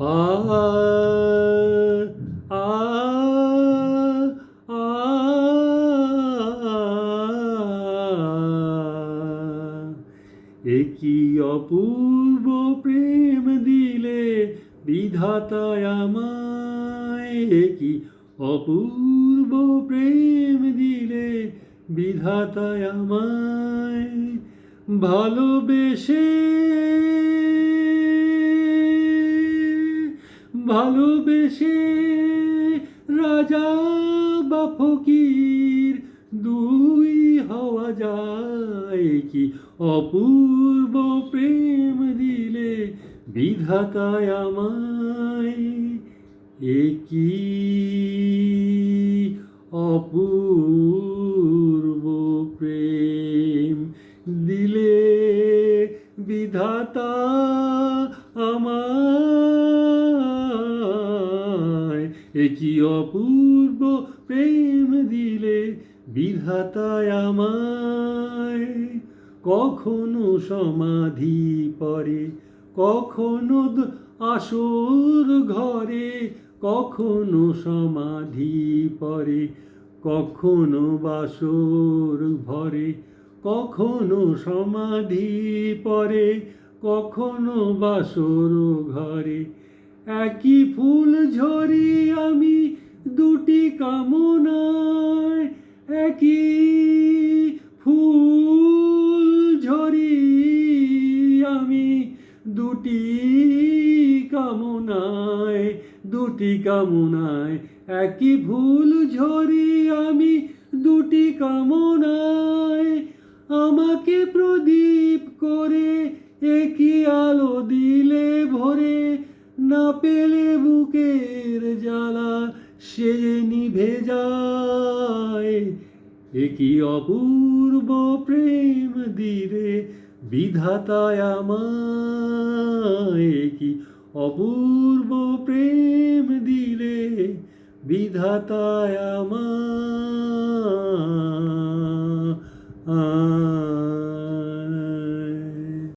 আ আ আ একই অপূর্ব প্রেম দিলে বিধাতায় আমায়। একই অপূর্ব প্রেম দিলে বিধাতায় আমায়। ভালোবেসে ভালোবেসে রাজা বা ফকির দুই হওয়া যায় কি? অপূর্ব প্রেম দিলে বিধাতায় আমায় এ কি অপূর্ব বিধাতা আমায়। একই অপূর্ব প্রেম দিলে বিধাতায় আমায়। কখনো সমাধি পরে, কখনো আসর ঘরে, কখনো সমাধি পরে, কখনো বাসর ঘরে, কখনো সমাধি পরে কখনো বাসর ঘরে একই ফুল ঝরি আমি দুটি কামনায় একই ফুল ঝরি আমি দুটি কামনায় দুটি কামনায় একই ভুল ঝরি আমি দুটি কামনায় আমাকে প্রদীপ করে একই আলো দিলে ভরে না পেলে বুকের জ্বালা, সে নিভে যায় একই অপূর্ব প্রেম দিরে বিধাতায় আমায়। কি অপূর্ব প্রেম দিলে বিধাতায় আমায়।